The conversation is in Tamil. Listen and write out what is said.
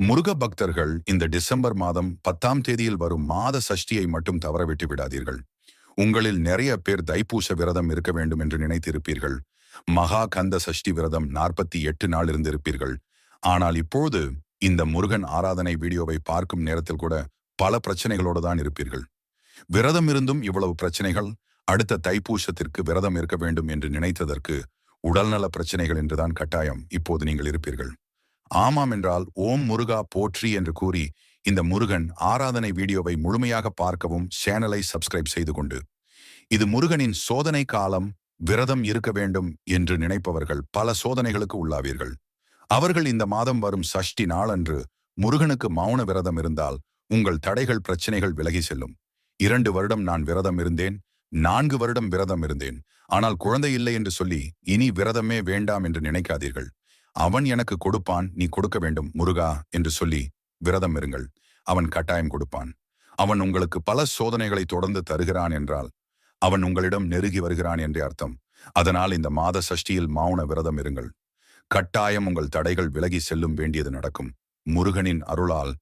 முருக பக்தர்கள் இந்த டிசம்பர் மாதம் பத்தாம் தேதியில் வரும் மாத சஷ்டியை மட்டும் தவறவிட்டு விடாதீர்கள். உங்களில் நிறைய பேர் தைப்பூச விரதம் இருக்க வேண்டும் என்று நினைத்திருப்பீர்கள். மகா கந்த சஷ்டி விரதம் நாற்பத்தி எட்டு நாள் இருந்திருப்பீர்கள். ஆனால் இப்போது இந்த முருகன் ஆராதனை வீடியோவை பார்க்கும் நேரத்தில் கூட பல பிரச்சனைகளோடு தான் இருப்பீர்கள். விரதம் இருந்தும் இவ்வளவு பிரச்சனைகள் அடுத்த தைப்பூசத்திற்கு விரதம் இருக்க வேண்டும் என்று நினைத்ததற்கு உடல்நல பிரச்சனைகள் என்றுதான் கட்டாயம் இப்போது நீங்கள் இருப்பீர்கள். ஆமாம் என்றால் ஓம் முருகா போற்றி என்று கூறி இந்த முருகன் ஆராதனை வீடியோவை முழுமையாக பார்க்கவும் சேனலை சப்ஸ்கிரைப் செய்து கொண்டு. இது முருகனின் சோதனை காலம் விரதம் இருக்க வேண்டும் என்று நினைப்பவர்கள் பல சோதனைகளுக்கு உள்ளாவீர்கள். அவர்கள் இந்த மாதம் வரும் சஷ்டி நாளன்று முருகனுக்கு மௌன விரதம் இருந்தால் உங்கள் தடைகள் பிரச்சனைகள் விலகி செல்லும். இரண்டு வருடம் நான் விரதம் இருந்தேன் நான்கு வருடம் விரதம் இருந்தேன். ஆனால் குழந்தை இல்லை என்று சொல்லி இனி விரதமே வேண்டாம் என்று நினைக்காதீர்கள். அவன் எனக்கு கொடுப்பான் நீ கொடுக்க வேண்டும் முருகா என்று சொல்லி விரதம் இருங்கள். அவன் கட்டாயம் கொடுப்பான். அவன் உங்களுக்கு பல சோதனைகளை தொடர்ந்து தருகிறான் என்றால் அவன் உங்களிடம் நெருகி வருகிறான் என்றே அர்த்தம். அதனால் இந்த மாத சஷ்டியில் மௌன விரதம் இருங்கள். கட்டாயம் உங்கள் தடைகள் விலகி செல்லும் வேண்டியது நடக்கும். முருகனின் அருளால்